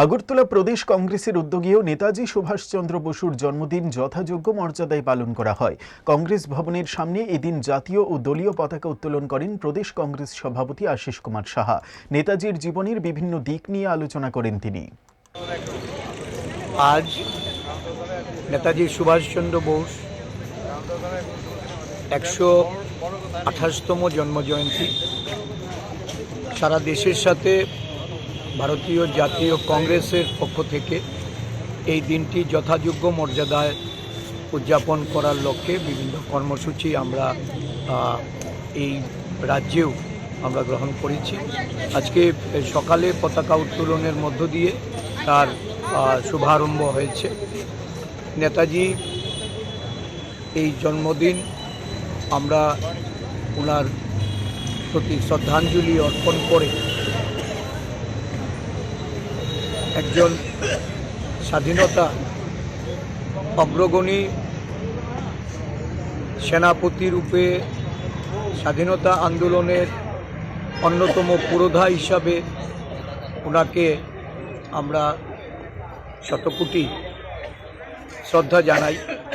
আগরতলা প্রদেশ কংগ্রেসের উদ্যোগেও নেতাজি সুভাষচন্দ্র বসুর জন্মদিন যথাযোগ্য মর্যাদায় পালন করা হয়। কংগ্রেস ভবনের সামনে এদিন জাতীয় ও দলীয় পতাকা উত্তোলন করেন প্রদেশ কংগ্রেস সভাপতি আশিস কুমার সাহা। নেতাজির জীবনের বিভিন্ন দিক নিয়ে আলোচনা করেন তিনি। আজ নেতাজি সুভাষচন্দ্র বোস একশো আঠাশতম জন্মজয়ন্তী। সারা দেশের সাথে ভারতীয় জাতীয় কংগ্রেসের পক্ষ থেকে এই দিনটি যথাযোগ্য মর্যাদায় উদযাপন করার লক্ষ্যে বিভিন্ন কর্মসূচি আমরা এই রাজ্যেও আমরা গ্রহণ করেছি। আজকে সকালে পতাকা উত্তোলনের মধ্য দিয়ে তার শুভারম্ভ হয়েছে। নেতাজি, এই জন্মদিন আমরা ওনার প্রতি শ্রদ্ধাঞ্জলি অর্পণ করে একজন স্বাধীনতা অগ্রগণী সেনাপতি রূপে স্বাধীনতা আন্দোলনের অন্যতম পুরোধা হিসাবে ওনাকে আমরা শতকোটি শ্রদ্ধা জানাই।